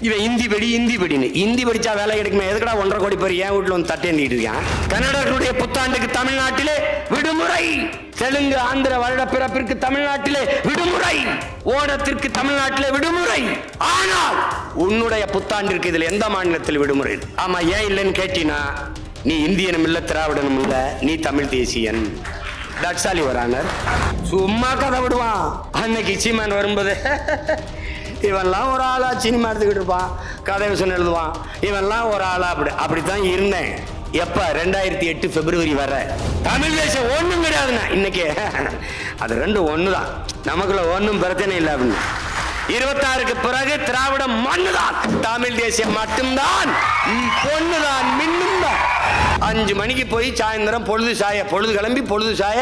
இவன் இந்தி படி இந்தி படின்னு இந்தி படிச்சா வேலை கிடைக்குமே. எதுக்கடா ஒன்றரை கோடி பேர் ஏன் வீட்டுல வந்து தட்டே இருக்கான் கன்னடர்களுடைய புத்தாண்டுக்கு தமிழ்நாட்டிலே விடுமுறை. தெலுங்கு ஆந்திர வருட பிறப்பிற்கு தமிழ்நாட்டிலே விடுமுறை. ஓணத்திற்கு தமிழ்நாட்டிலே விடுமுறை. ஆனால் உன்னுடைய புத்தாண்டிற்கு இதுல எந்த மாநிலத்தில் விடுமுறை? ஆமா ஏன் இல்லைன்னு கேட்டினா நீ இந்தியனும் இல்ல திராவிடனும் இல்ல நீ தமிழ் தேசியன். தட்சாலி வரானர் சும்மா கதை விடுவான். அன்னைக்கு சீமான் வரும்போது இவன்லாம் ஒரு ஆளா சினிமா எடுத்துக்கிட்டு இருப்பான் கதை விஷயம் எழுதுவான். இவன்லாம் ஒரு ஆளா அப்படி அப்படித்தான் இருந்தேன். எப்ப? ரெண்டாயிரத்தி எட்டு பிப்ரவரி வர. தமிழ் தேசம் ஒண்ணும் கிடையாதுண்ணா இன்னைக்கு. அது ரெண்டும் ஒண்ணுதான். நமக்குள்ள ஒன்றும் பிரச்சனை இல்லை அப்படின்னு. இருபத்தாறுக்கு பிறகு திராவிடம் மண்ணுதான். தமிழ் தேசியம் மட்டும்தான். பொண்ணுதான் மின்னும் தான் அஞ்சு மணிக்கு போய் சாயந்தரம் பொழுது சாய பொழுது கிளம்பி பொழுது சாய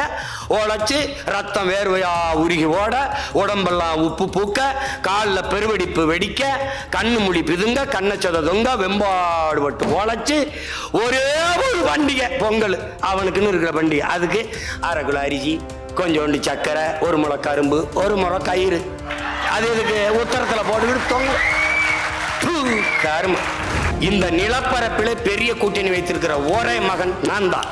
உழைச்சு ரத்தம் வேர்வையா உருகி ஓட உடம்பெல்லாம் உப்பு பூக்க காலில் பெருவெடிப்பு வெடிக்க கண்ணு முடி பிதுங்க கண்ணச்சத தொங்க வெம்பாடுபட்டு உழைச்சு ஒரே ஒரு பண்டிகை பொங்கல். அவனுக்குன்னு இருக்கிற பண்டிகை. அதுக்கு அரை கிலோ அரிசி கொஞ்சோண்டு சர்க்கரை ஒரு முளை கரும்பு ஒரு முளை கயிறு அது இதுக்கு உத்தரத்தில் போட்டுக்கிட்டு தொங்க. கரும. இந்த நிலப்பரப்பில் பெரிய கூட்டணி வைத்திருக்கிற ஒரே மகன் நான் தான்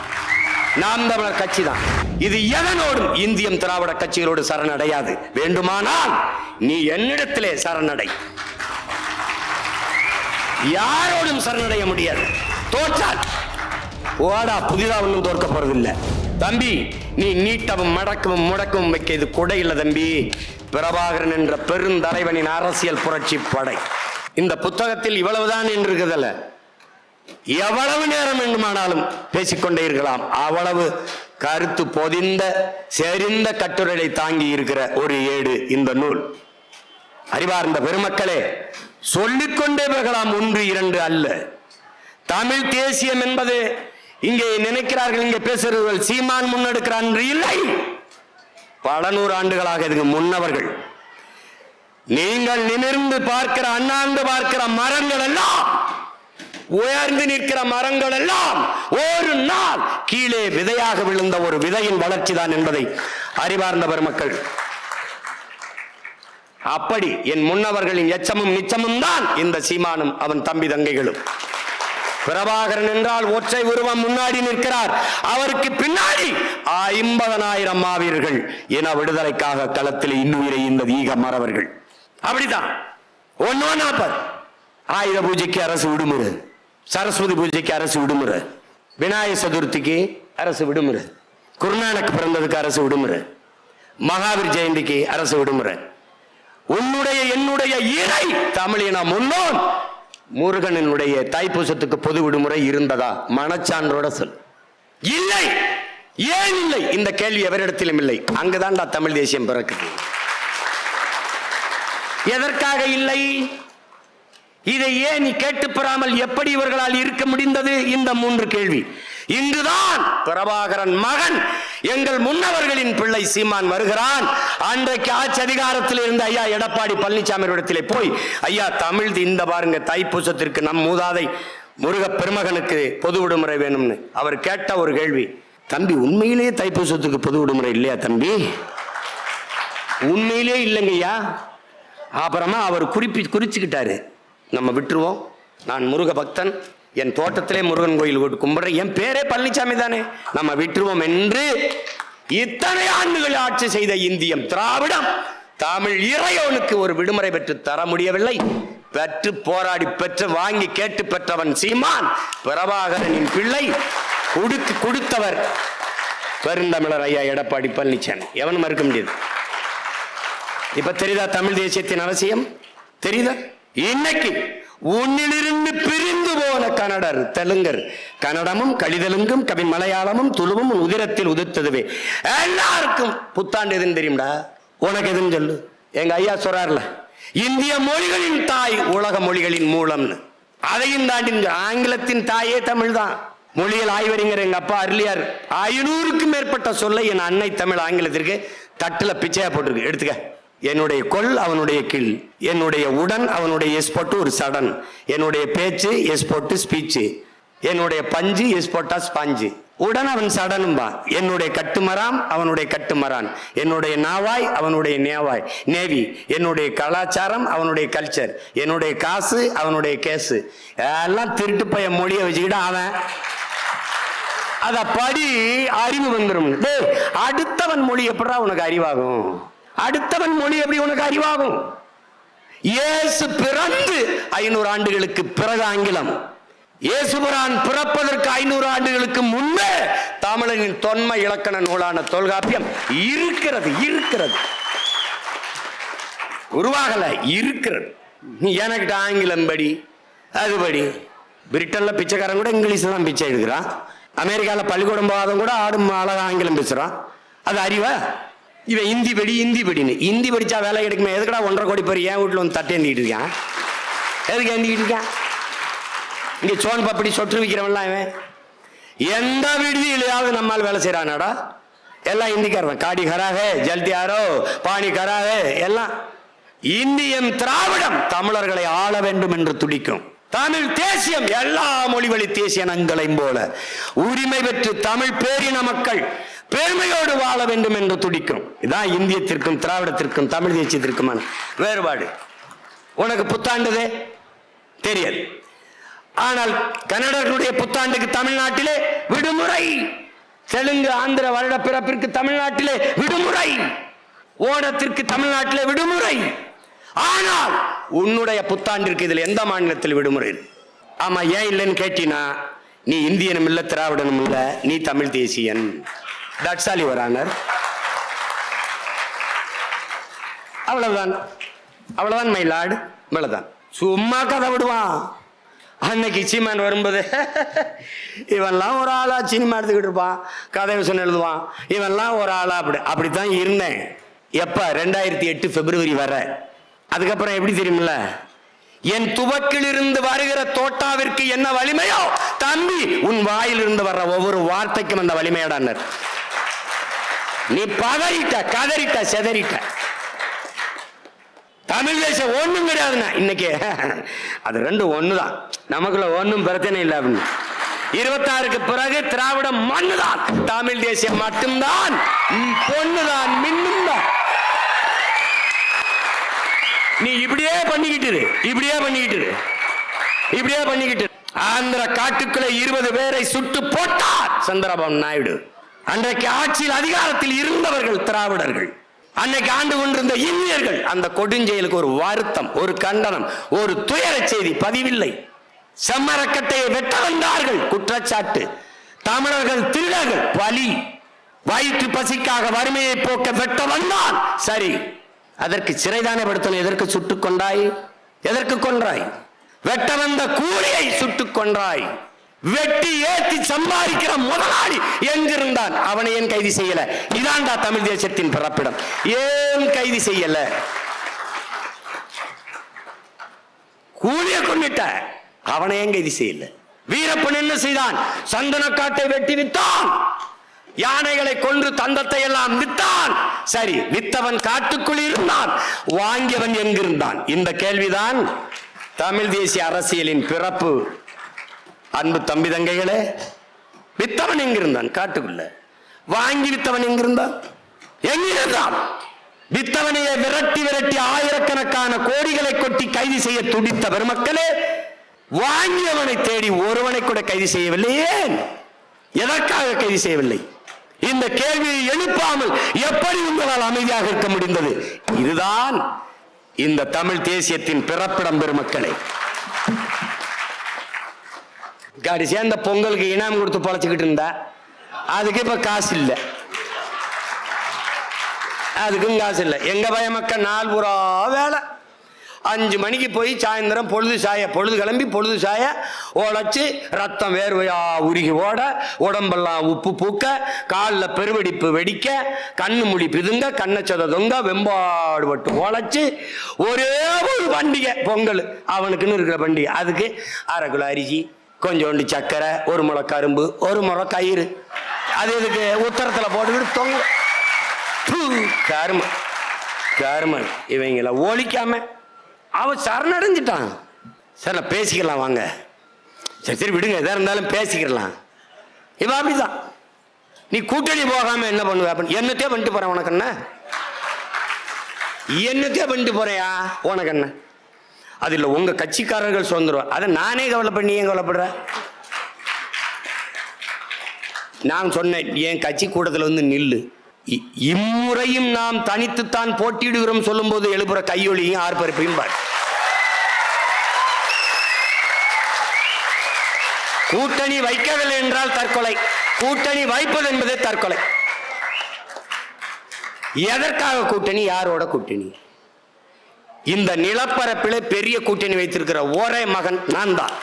நாம் தமிழர் கட்சி தான் இது எதனோடும் இந்தியம் திராவிட கட்சிகளோடு சரணடையாது. வேண்டுமானால் நீ என்னிடத்திலே சரணடை. யாரோடும் சரணடைய முடியாது. தோற்றால். ஓடா புதிதா ஒன்றும் தோற்க போறதில்லை. தம்பி நீ நீட்டவும் மடக்கவும் முடக்கவும் வைக்க இது கூட இல்லை தம்பி. பிரபாகரன் என்ற பெருந்தலைவனின் அரசியல் புரட்சி படை. இந்த புத்தகத்தில் இவ்வளவுதான் என்று இருக்குதல்ல எவ்வளவு நேரம் வேண்டுமானாலும் பேசிக்கொண்டே இருக்கலாம். அவ்வளவு கருத்து பொதிந்த செறிந்த கட்டுரையை தாங்கி இருக்கிற ஒரு ஏடு இந்த நூல். அறிவார்ந்த பெருமக்களே சொல்லிக்கொண்டே போகலாம். ஒன்று இரண்டு அல்ல. தமிழ் தேசியம் என்பது இங்கே நினைக்கிறார்கள் இங்கே பேசுகிறவர்கள் சீமான் முன்னெடுக்கிறான் என்று இல்லை. பல நூறு ஆண்டுகளாக இதுக்கு முன்னவர்கள். நீங்கள் நிமிர்ந்து பார்க்கிற அண்ணாந்து பார்க்கிற மரங்கள் எல்லாம் உயர்ந்து நிற்கிற மரங்கள் எல்லாம் ஒரு நாள் கீழே விதையாக விழுந்த ஒரு விதையின் வளர்ச்சி தான் என்பதை அறிவார்ந்த பெருமக்கள். அப்படி என் முன்னவர்களின் எச்சமும் நிச்சமும் தான் இந்த சீமானும் அவன் தம்பி தங்கைகளும். பிரபாகரன் என்றால் ஒற்றை உருவம் முன்னாடி நிற்கிறார். அவருக்கு பின்னாடி ஐம்பதனாயிரம் மாவீரர்கள் என விடுதலைக்காக களத்தில் இன்னுயிரை இந்த ஈக மறவர்கள். அப்படிதான் ஒன்னோ நாற்பது ஆயுத பூஜைக்கு அரசு விடுமுறை. சரஸ்வதி பூஜைக்கு அரசு விடுமுறை. விநாயக சதுர்த்திக்கு அரசு விடுமுறை. குருநானக் பிறந்ததுக்கு அரசு விடுமுறை. மகாவீர் ஜெயந்திக்கு அரசு விடுமுறை. உன்னுடைய என்னுடைய இறை தமிழின முன்னோன் முருகனினுடைய தாய்ப்பூசத்துக்கு பொது விடுமுறை இருந்ததா? மனச்சான்றோட சொல். இல்லை! ஏன் இல்லை? இந்த கேள்வி எவரிடத்திலும் இல்லை. அங்குதான்டா தமிழ் தேசியம் பிறக்குது. எதற்காக இல்லை? இதை ஏன் நீ கேட்டு பெறாமல் எப்படி இவர்களால் இருக்க முடிந்தது? இந்த மூன்று கேள்வி. இங்குதான் பிரபாகரன் மகன் எங்கள் முன்னவர்களின் பிள்ளை சீமான் வருகிறான். அன்றைக்கு ஆட்சி அதிகாரத்தில் இருந்த ஐயா எடப்பாடி பழனிசாமி இடத்திலே போய் ஐயா தமிழ் இந்த பாருங்க தைப்பூசத்திற்கு நம் மூதாதை முருக பெருமகனுக்கு பொது விடுமுறை வேணும்னு. அவர் கேட்ட ஒரு கேள்வி தம்பி உண்மையிலேயே தைப்பூசத்துக்கு பொது விடுமுறை இல்லையா தம்பி? உண்மையிலே இல்லைங்கய்யா அப்புறமா அவர் குறிப்பி குறிச்சுக்கிட்டாரு நம்ம விட்டுருவோம். நான் முருக பக்தன் என் தோட்டத்திலே முருகன் கோயில் கும்பிடுற என் பேரே பழனிசாமி தானே. நம்ம விட்டுருவோம் என்று இத்தனை ஆண்டுகள் ஆட்சி செய்த இந்தியம் திராவிடம். தமிழ் இறைவனுக்கு ஒரு விடுமுறை பெற்று தர முடியவில்லை. பெற்று போராடி பெற்று வாங்கி கேட்டு பெற்றவன் சீமான் பிரபாகரனின் பிள்ளை கொடுக்கு கொடுத்தவர் பெருந்தமிழர் ஐயா எடப்பாடி பழனிசாமி எவனும் மறுக்க முடியாது. இப்ப தெரியுதா தமிழ் தேசியத்தின் அவசியம்? தெரியுதா? இன்னைக்கு உன்னிலிருந்து பிரிந்து போன கன்னடர் தெலுங்கர். கன்னடமும் கலிதெலுங்கும் கவி மலையாளமும் துளுவும் உதிரத்தில் உதிர்த்ததுவே. எல்லாருக்கும் புத்தாண்டு எதுன்னு தெரியும்டா? உனக்கு எதுன்னு சொல்லு. எங்க ஐயா சொல்றாருல இந்திய மொழிகளின் தாய் உலக மொழிகளின் மூலம்னு. அதையும் தாண்டி ஆங்கிலத்தின் தாயே தமிழ் தான் மொழியில் ஆய்வறிஞர் எங்க அப்பா அருளியார் ஐநூறுக்கும் மேற்பட்ட சொல்லை என் அன்னை தமிழ் ஆங்கிலத்திற்கு தட்டுல பிச்சையா போட்டிருக்கு. எடுத்துக்க. என்னுடைய கொல் அவனுடைய கில் என்னுடைய உடன் அவனுடைய எஸ் போட்டு ஒரு சடன் என்னுடைய பேச்சு எஸ் போட்டு ஸ்பீச்சு என்னுடைய பஞ்சு எஸ் போட்டா ஸ்பாஞ்சு உடன் அவன் சடனும்பா என்னுடைய கட்டுமராம் அவனுடைய கட்டுமரான் என்னுடைய நாவாய் அவனுடைய நேவாய். நேவி என்னுடைய கலாச்சாரம் அவனுடைய கல்ச்சர் என்னுடைய காசு அவனுடைய கேசு. எல்லாம் திருட்டு பைய மொழியை வச்சுக்கிட்டு அவன். அத படி அறிவு வந்துடும் டேய் அடுத்தவன் மொழி எப்படா உனக்கு அறிவாகும்? அடுத்தவன் மொழி எப்படி உனக்கு அறிவாகும்? இயேசு பிறந்து ஐநூறு ஆண்டுகளுக்கு பிறகு ஆங்கிலம். இயேசுபுரான் பிறப்பதற்கு ஐநூறு ஆண்டுகளுக்கு முன்பே தமிழனின் தொன்மை இலக்கண நூலான தொல்காப்பியம் இருக்கிறது இருக்கிறது. உருவாகல இருக்கிறது. நீ எனக்கிட்ட ஆங்கிலம் படி அதுபடி பிரிட்டன்ல பிச்சைக்காரன் கூட இங்கிலீஷ் தான் பிச்சை எடுக்கிறான். அமெரிக்கால பள்ளிக்கூடம் போகாதவன் கூட ஆடும் அழகாக ஆங்கிலம் பேசுகிறான் அது அறிவா? இவன் இந்தி படி இந்தி படின்னு. இந்தி படித்தா வேலை கிடைக்குமே. எதுக்கடா ஒன்றரை கோடி பேர் என் வீட்டில் வந்து தட்டேந்திட்டு ஏந்திக்கிட்டு இருக்கான்? எதுக்கு ஏந்திக்கிட்டு இருக்கான்? இங்கே சோன் பப்படி சொட்டு விற்கிறவன்லாம் இவன். எந்த விடுதியிலையாவது நம்மால் வேலை செய்கிறானாடா எல்லாம் இந்திக்காரன். காடி கராகே ஜல்தி ஆரோ பாணி கராகே எல்லாம். இந்தியம் திராவிடம் தமிழர்களை ஆள வேண்டும் என்று துடிக்கும். தமிழ் தேசியம் எல்லா மொழி வழி தேசிய நங்களையும் போல. உரிமை பெற்று தமிழ் பேரின மக்கள் பெருமையோடு வாழ வேண்டும் என்று துடிக்கும் இதான் இந்தியத்திற்கும் திராவிடத்திற்கும் தமிழ் தேசியத்திற்குமான வேறுபாடு. உனக்கு புத்தாண்டுதே? தெரியாது. ஆனால் கன்னடர்களுடைய புத்தாண்டுக்கு தமிழ்நாட்டிலே விடுமுறை. தெலுங்கு ஆந்திர வருட பிறப்பிற்கு தமிழ்நாட்டிலே விடுமுறை. ஓணத்திற்கு தமிழ்நாட்டிலே விடுமுறை. ஆனால் உன்னுடைய புத்தாண்டிற்கு இதில் எந்த மாநிலத்தில் விடுமுறை? ஆமா ஏன் இல்லைன்னு கேட்டினா நீ இந்தியனும் இல்லை திராவிடனும் இல்லை நீ தமிழ் தேசியன். தட்ஸ் ஆல் யுவர் ஆனர் அவ்வளவுதான். அவ்வளவுதான் மைலாடு அவ்வளவுதான் சும்மா கதை விடுவான். அன்னைக்கு சீமான் வரும்போது இவன்லாம் ஒரு ஆளா சினிமா எடுத்துக்கிட்டு இருப்பான். கதை விஷயம் எழுதுவான். இவன்லாம் ஒரு ஆளா அப்படி அப்படித்தான் இருந்தேன். எப்ப? ரெண்டாயிரத்தி எட்டு பிப்ரவரி வர. அதுக்கப்புறம் எப்படி தெரியுமில்ல? என் துவக்கிலிருந்து வருகிற தோட்டாவிற்கு என்ன வலிமையோ தம்பி உன் வாயிலிருந்து வர்ற ஒவ்வொரு வார்த்தைக்கும் அந்த வலிமையோடானர் நீ பதறிட்ட கதறிட்ட செதறிட்ட. தமிழ் தேசம் ஒண்ணும் கிடையாதுண்ணா இன்னைக்கு. அது ரெண்டும் ஒண்ணுதான். நமக்குள்ள ஒன்றும் பிரச்சனை இல்லை அப்படின்னு. இருபத்தாறுக்கு பிறகு திராவிடம் மண்ணுதான். தமிழ் தேசியம் மட்டும்தான். பொண்ணுதான் மின்னும் தான் நீ இப்படியே பண்ணிக்கிட்டு இப்படியே பண்ணிக்கிட்டு இப்படியே பண்ணிக்கிட்டு ஆந்திர காட்டுக்குள்ள இருபது பேரை சுட்டு போட்டார் சந்திரபாபு நாயுடு. அன்றைக்கு ஆட்சியில் அதிகாரத்தில் இருந்தவர்கள் திராவிடர்கள். அன்னைக்கு ஆண்டு கொண்டிருந்த இந்தியர்கள். அந்த கொடுஞ்செயலுக்கு ஒரு வருத்தம் ஒரு கண்டனம் ஒரு துயர செய்தி பதிவில்லை. செம்மரக்கட்டையை வெட்ட வந்தார்கள். குற்றச்சாட்டு. தமிழர்கள் திருடர்கள். பலி. வயிற்று பசிக்காக வறுமையை போக்க வெட்ட வந்தான் சரி. அதற்கு சிறைதானே படுத்தணும் எதற்கு சுட்டுக் கொண்டாய்? எதற்கு கொன்றாய்? வெட்ட வந்த கூலியை சுட்டுக் கொன்றாய். வெட்டி ஏத்தி சம்பாதிக்கிற முதலாளி எங்கிருந்தான்? அவனை ஏன் கைது செய்யல? இதான்டா தமிழ் தேசத்தின் பிறப்பிடம். ஏன் கைது செய்யல? கூலிய கொண்டுட்ட அவனை ஏன் கைது செய்யல? வீரப்பன் என்ன செய்தான்? சந்தனக்காட்டை வெட்டி வித்தான். யானைகளை கொன்று தந்தத்தை எல்லாம் வித்தான். சரி வித்தவன் காட்டுக்குள் இருந்தான். வாங்கியவன் எங்கிருந்தான்? இந்த கேள்விதான் தமிழ் தேசிய அரசியலின் பிறப்பு. அன்பு தம்பி தங்கைகளே வித்தவன் எங்கிருந்தான்? காட்டுக்குள்ள. வாங்கி வித்தவன் எங்கிருந்தான்? எங்கிருந்தான்? வித்தவனையை விரட்டி விரட்டி ஆயிரக்கணக்கான கோடிகளை கொட்டி கைது செய்ய துடித்த பெருமக்களே வாங்கியவனை தேடி ஒருவனை கூட கைது செய்யவில்லை. ஏன்? எதற்காக கைது செய்யவில்லை? இந்த கேள்வியை எழுப்பாமல் எப்படி உங்களால் அமைதியாக இருக்க முடிந்தது? இதுதான் இந்த தமிழ் தேசியத்தின் பிறப்பிடம் பெருமக்களை. காடி அந்த பொங்கலுக்கு இனாம் கொடுத்து பொழைச்சிக்கிட்டு இருந்தா அதுக்கு இப்ப காசு இல்லை. அதுக்கும் காசு இல்லை. எங்க பயமக்க நாள் பூரா வேலை. அஞ்சு மணிக்கு போய் சாயந்தரம் பொழுது சாய பொழுது கிளம்பி பொழுது சாய ஓடச்சு ரத்தம் வேர்வையா உருகி ஓட உடம்பெல்லாம் உப்பு பூக்க காலில் பெருவெடிப்பு வெடிக்க கண்ணு முடி பிதுங்க கண்ணச்சத தொங்க வெம்பாடுபட்டு ஒரே ஒரு பண்டிகை பொங்கல். அவனுக்குன்னு இருக்கிற பண்டிகை. அதுக்கு அரை கிலோ அரிசி கொஞ்சோண்டு சக்கரை ஒரு முளை கரும்பு ஒரு முளை கயிறு. அது இதுக்கு உத்தரத்தில் போட்டுக்கிட்டு தொங்க. பூ, கரும. கரும. இவங்கள ஒழிக்காம அவன் சரணடைஞ்சிட்டான். சார் நான் பேசிக்கலாம் வாங்க. சரி சரி விடுங்க. எதாக இருந்தாலும் பேசிக்கிறலாம் இவன் அப்படிதான். நீ கூட்டணி போகாம என்ன பண்ணுவ? அப்படின்னு என்னத்தையே பண்ணிட்டு போறேன் உனக்கு என்ன? என்னத்தையே பண்ணிட்டு போறியா? உனக்கு என்ன? அது இல்லை உங்கள் கட்சிக்காரர்கள் சுதந்திரம். அதை நானே கவலைப்பட நீ ஏன் கவலைப்படுற? நான் சொன்னேன் என் கட்சி கூட்டத்தில் வந்து நில்லு. இ- இம்முறையும் நாம் தனித்துத்தான் போட்டியிடுகிறோம் சொல்லும்போது எழுப்புற கையொலியும் ஆர்ப்பரிப்பையும் பாரு. கூட்டணி வைக்கவில்லை என்றால் தற்கொலை. கூட்டணி வைப்பது என்பதே தற்கொலை. எதற்காக கூட்டணி? யாரோட கூட்டணி? இந்த நிலப்பரப்பில் பெரிய கூட்டணி வைத்திருக்கிற ஒரே மகன் நான் தான்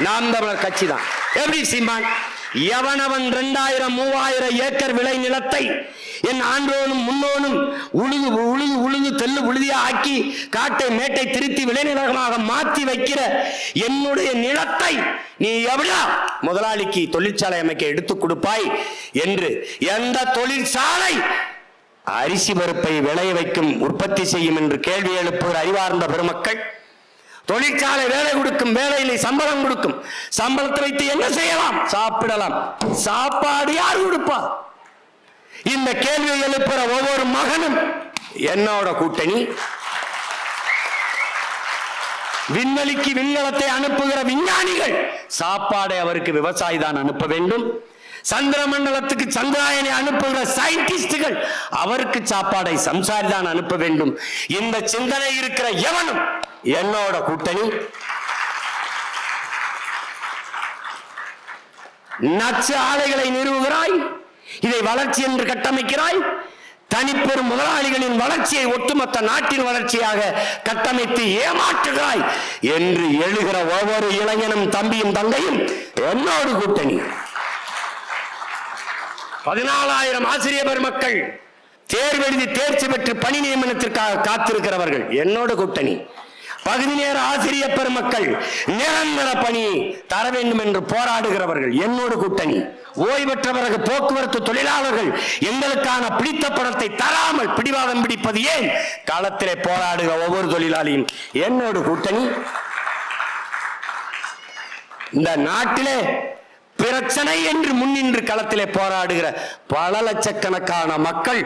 நாம் தமிழர் கட்சி தான். எப்படி சீமான்? எவனவன் ரெண்டாயிரம் மூவாயிரம் ஏக்கர் விளை நிலத்தை என் ஆண்டோனும் முன்னோனும் உழுது உழுது உழுது தெல்லு உழுதியா ஆக்கி காட்டை மேட்டை திருத்தி விளைநிலமாக மாற்றி வைக்கிற என்னுடைய நிலத்தை நீ எவ்வளோ முதலாளிக்கு தொழிற்சாலை அமைக்க எடுத்து கொடுப்பாய் என்று எந்த தொழிற்சாலை அரிசி பருப்பை விளைய வைக்கும் உற்பத்தி செய்யும் என்று கேள்வி எழுப்புகிற அறிவார்ந்த பெருமக்கள் தொழிற்சாலை வேலை கொடுக்கும் வேலையிலே சம்பளம் கொடுக்கும் சம்பளத்தை வைத்து என்ன செய்யலாம்? சாப்பிடலாம். சாப்பாடு யார் கொடுப்பா? இந்த கேள்வியை எழுப்புற ஒவ்வொரு மகனும் என்னோட கூட்டணி. விண்வெளிக்கு விண்கலத்தை அனுப்புகிற விஞ்ஞானிகள் சாப்பாடை அவருக்கு விவசாயி தான் அனுப்ப வேண்டும். சந்திர மண்டலத்துக்கு சந்திராயனை அனுப்புகிற சயின்டிஸ்டுகள் அவருக்கு சாப்பாடை சம்சாரி தான் அனுப்ப வேண்டும். இந்த சிந்தனை இருக்கிற எவனும் என்னோட கூட்டணி? நச்சு ஆலைகளை நிறுவுகிறாய் இதை வளர்ச்சி என்று கட்டமைக்கிறாய் தனிப்பெரும் முதலாளிகளின் வளர்ச்சியை ஒட்டுமொத்த நாட்டின் வளர்ச்சியாக கட்டமைத்து ஏமாற்றுகிறாய் என்று எழுகிற ஒவ்வொரு இளைஞனும் தம்பியும் தந்தையும் என்னோடு கூட்டணி. பதினாலாயிரம் ஆசிரியர் பெருமக்கள் தேர்வெழுதி தேர்ச்சி பெற்று பணி நியமனத்திற்காக காத்திருக்கிறவர்கள். என்னோட கூட்டணி. பகுதி நேர ஆசிரியர் பெருமக்கள் நிரந்தர பணி தர வேண்டும் என்று போராடுகிறவர்கள். என்னோடு கூட்டணி. ஓய்வு பெற்ற பிறகு போக்குவரத்து தொழிலாளர்கள் எங்களுக்கான பிடித்த பணத்தை தராமல் பிடிவாதம் பிடிப்பது ஏன்? களத்திலே போராடுக ஒவ்வொரு தொழிலாளியும். என்னோடு கூட்டணி. இந்த நாட்டிலே பிரச்சனை என்று முன்னின்று களத்திலே போராடுகிற பல லட்சக்கணக்கான மக்கள்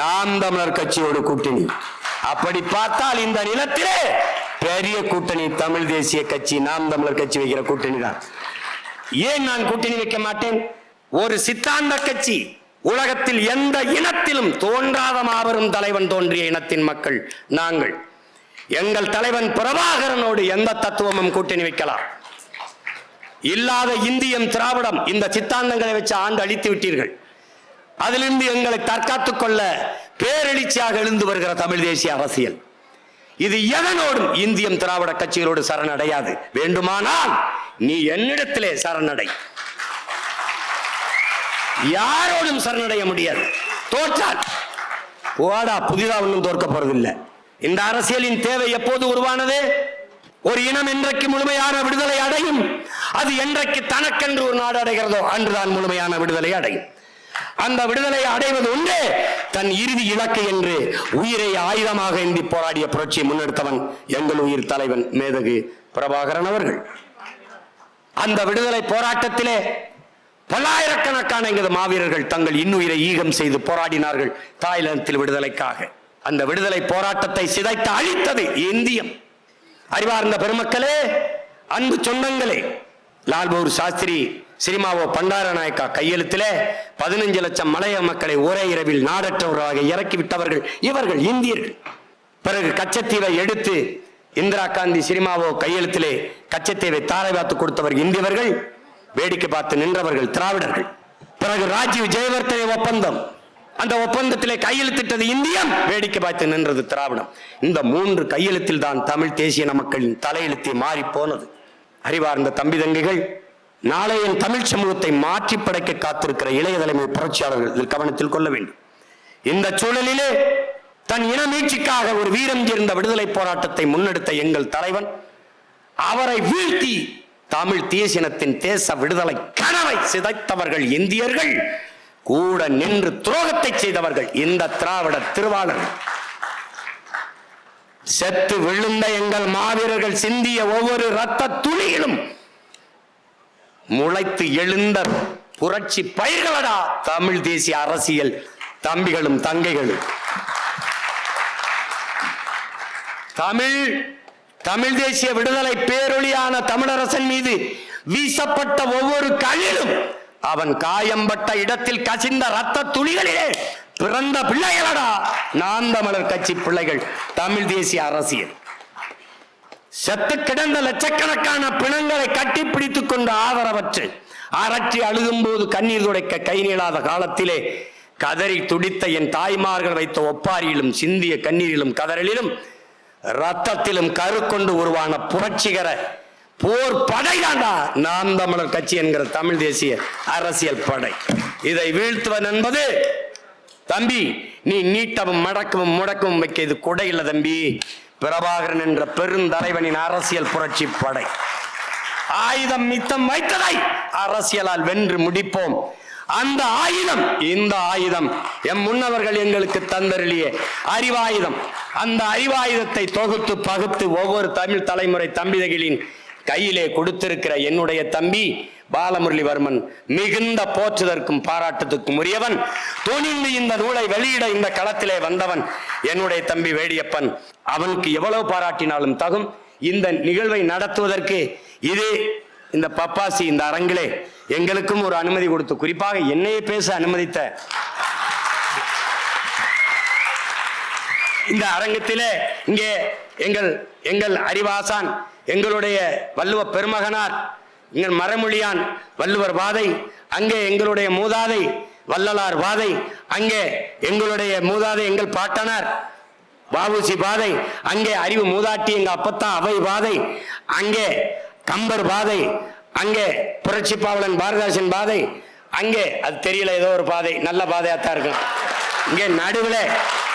நாம் தமிழர் கட்சியோடு கூட்டணி. அப்படி பார்த்தால் இந்த நிலத்திலே பெரிய கூட்டணி தமிழ் தேசிய கட்சி நாம் தமிழர் கட்சி வைக்கிற கூட்டணி தான். ஏன் நான் கூட்டணி வைக்க மாட்டேன்? ஒரு சித்தாந்த கட்சி. உலகத்தில் எந்த இனத்திலும் தோன்றாத மாபெரும் தலைவன் தோன்றிய இனத்தின் மக்கள் நாங்கள். எங்கள் தலைவன் பிரபாகரனோடு எந்த தத்துவமும் கூட்டணி வைக்கலாம். இல்லாத இந்தியம் திராவிடம் இந்த சித்தாந்தங்களை வச்சு ஆண்டு அழித்து விட்டீர்கள். அதிலிருந்து எங்களை தற்காத்துக் கொள்ள பேரெழுச்சியாக எழுந்து வருகிற தமிழ் தேசிய அரசியல். இது எதனோடும் இந்தியம் திராவிட கட்சிகளோடு சரணடையாது. வேண்டுமானால் நீ என்னிடத்திலே சரணடை. யாரோடும் சரணடைய முடியாது. தோற்றால். போடா புதிதா ஒன்றும் தோற்க போறதில்லை. இந்த அரசியலின் தேவை எப்போது உருவானது? ஒரு இனம் என்றைக்கு முழுமையான விடுதலை அடையும் அது என்றைக்கு தனக்கென்று ஒரு நாடு அடைகிறதோ அன்றுதான் முழுமையான விடுதலை அடையும். அந்த விடுதலை அடைவது உண்டே தன் இறுதி இலக்கு என்று உயிரை ஆயுதமாக ஏந்தி போராடிய புரட்சியை முன்னெடுத்தவன் எங்கள் உயிர் தலைவன் மேதகு பிரபாகரன் அவர்கள். அந்த விடுதலை போராட்டத்திலே பல்லாயிரக்கணக்கான எங்களது மாவீரர்கள் தங்கள் இன்னுயிரை ஈகம் செய்து போராடினார்கள் தாய்லாந்தில் விடுதலைக்காக. அந்த விடுதலை போராட்டத்தை சிதைத்து அழித்தது இந்தியம். அறிவார்ந்த பெருமக்களே அன்பு சொந்தங்களே. லால்பூர் சாஸ்திரி சினிமாவோ பண்டாரநாயக்கா கையெழுத்திலே பதினஞ்சு லட்சம் மலைய மக்களை ஒரே இரவில் நாடற்றவர்களாக இறக்கி விட்டவர்கள் இவர்கள் இந்தியர்கள். பிறகு கச்சத்தீவை எடுத்து இந்திரா காந்தி சினிமாவோ கையெழுத்திலே கச்சத்தீவை தாரை பார்த்து கொடுத்தவர் இந்தியவர்கள் வேடிக்கை பார்த்து நின்றவர்கள் திராவிடர்கள். பிறகு ராஜீவ் ஜெயவர்த்தனை ஒப்பந்தம். அந்த ஒப்பந்தத்திலே கையெழுத்திட்டது இந்தியம். வேடிக்கை பார்த்து நின்றது திராவிடம். இந்த மூன்று கையெழுத்தில் தான் தமிழ் தேசிய மக்களின் தலையெழுத்தை மாறி போனது அறிவார்ந்த தம்பி தங்கைகள் நாளைய தமிழ் சமூகத்தை மாற்றி படைக்க காத்திருக்கிற இளைய தலைமை புரட்சியாளர்கள் இதில் கவனத்தில் கொள்ள வேண்டும். இந்த சூழலிலே தன் இன மீட்சிக்காக ஒரு வீரம் சேர்ந்த விடுதலை போராட்டத்தை முன்னெடுத்த எங்கள் தலைவன் அவரை வீழ்த்தி தமிழ் தேசியனத்தின் தேச விடுதலை கனவை சிதைத்தவர்கள் இந்தியர்கள். கூட நின்று துரோகத்தை செய்தவர்கள் இந்த திராவிட திருவாளர். செத்து விழுந்த எங்கள் மாவீரர்கள் சிந்திய ஒவ்வொரு இரத்த துளியிலும் முளைத்து எழுந்த புரட்சி பயிர்களடா தமிழ் தேசிய அரசியல் தம்பிகளும் தங்கைகளும். தமிழ் தமிழ் தேசிய விடுதலை பேரொழியான தமிழரசன் மீது வீசப்பட்ட ஒவ்வொரு கல்லிலும் அவன் காயம்பட்ட இடத்தில் கசிந்த ரத்த துளிகளிலே பிறந்த பிள்ளைகளடா. நாந்தமலர் தமிழர் கட்சி பிள்ளைகள் தமிழ் தேசிய அரசியல். செத்து கிடந்த லட்சக்கணக்கான பிணங்களை கட்டிப்பிடித்துக் கொண்டு ஆதரவற்று அரற்றி அழுகும் போது கண்ணீர் துடைக்க கை நீளாத காலத்திலே கதறி துடித்த என் தாய்மார்கள் வைத்த ஒப்பாரியிலும் சிந்திய கண்ணீரிலும் கதறலிலும் ரத்தத்திலும் கருக்கொண்டு உருவான புரட்சிகர போர் படை தாண்டா. நாம் தமிழர் கட்சி என்கிற தமிழ் தேசிய அரசியல் படை. இதை வீழ்த்துவன் என்பது தம்பி நீ நீட்டவும் மடக்கவும் முடக்கவும் வைக்க இது கொடை இல்லை தம்பி. பிரபாகரன் என்ற பெருந்தலைவனின் அரசியல் புரட்சி படை. ஆயுதம் மித்தம் வைத்ததை அரசியலால் வென்று முடிப்போம். அந்த ஆயுதம் இந்த ஆயுதம் எம் முன்னவர்கள் எங்களுக்கு தந்தருளிய அறிவாயுதம். அந்த அறிவாயுதத்தை தொகுத்து பகுத்து ஒவ்வொரு தமிழ் தலைமுறை தம்பிதகளின் கையிலே கொடுத்திருக்கிற என்னுடைய தம்பி பாலமுரளிவர்மன் மிகுந்த போற்றுதற்கும் பாராட்டுதற்கும் உரியவன். துணிந்து இந்த நூலை வெளியிட இந்த களத்திலே வந்தவன் என்னுடைய தம்பி வேடியப்பன். அவனுக்கு எவ்வளவு பாராட்டினாலும் தகும். இந்த நிகழ்வை நடத்துவதற்கு இது இந்த பப்பாசி இந்த அரங்கிலே எங்களுக்கும் ஒரு அனுமதி கொடுத்து குறிப்பாக என்னையே பேச அனுமதித்த இந்த அரங்கத்திலே இங்கே எங்கள் எங்கள் அறிவாசான் எங்களுடைய வள்ளுவ பெருமகனார் எங்கள் மரமொழியான் வள்ளுவர் வாதை அங்கே எங்களுடைய மூதாதை வள்ளலார் வாதை அங்கே எங்களுடைய மூதாதை எங்கள் பாட்டனார் பாபுசி பாதை அங்கே அறிவு மூதாட்டி எங்க அப்பத்தா அவை பாதை அங்கே கம்பர் பாதை அங்கே புரட்சி பாவலன் பாரதாசன் பாதை அங்கே அது தெரியல ஏதோ ஒரு பாதை நல்ல பாதையாத்தான் இருக்கும். இங்கே நடுவில்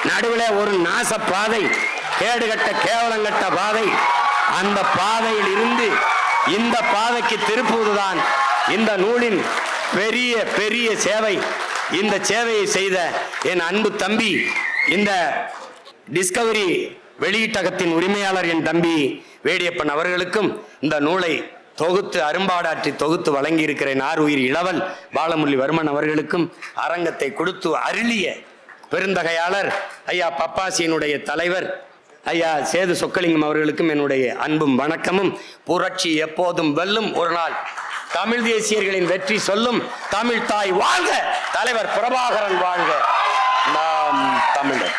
நடுவில் ஒரு நாச பாதை கேடுகட்ட கேவலங்கட்ட பாதை அந்த பாதையில் இருந்து இந்த பாதைக்கு திருப்புவதுதான் இந்த நூலின் பெரிய பெரிய சேவை. இந்த சேவையை செய்த என் அன்பு தம்பி இந்த டிஸ்கவரி வெளியீட்டகத்தின் உரிமையாளர் என் தம்பி வேடியப்பன் அவர்களுக்கும் இந்த நூலை தொகுத்து அரும்பாடாற்றி தொகுத்து வழங்கியிருக்கிறேன். ஆறு ஆர் உயிர் இளவல் பாலமுரளி வர்மன் அவர்களுக்கும் அரங்கத்தை கொடுத்து அருளிய பெருந்தகையாளர் ஐயா பப்பாசியினுடைய தலைவர் ஐயா சேது சொக்கலிங்கம் அவர்களுக்கும் என்னுடைய அன்பும் வணக்கமும். புரட்சி எப்போதும் வெல்லும் ஒரு நாள். தமிழ் தேசியர்களின் வெற்றி சொல்லும் தமிழ் தாய் வாழ்க தலைவர் பிரபாகரன் வாழ்க. நாம் தமிழர்.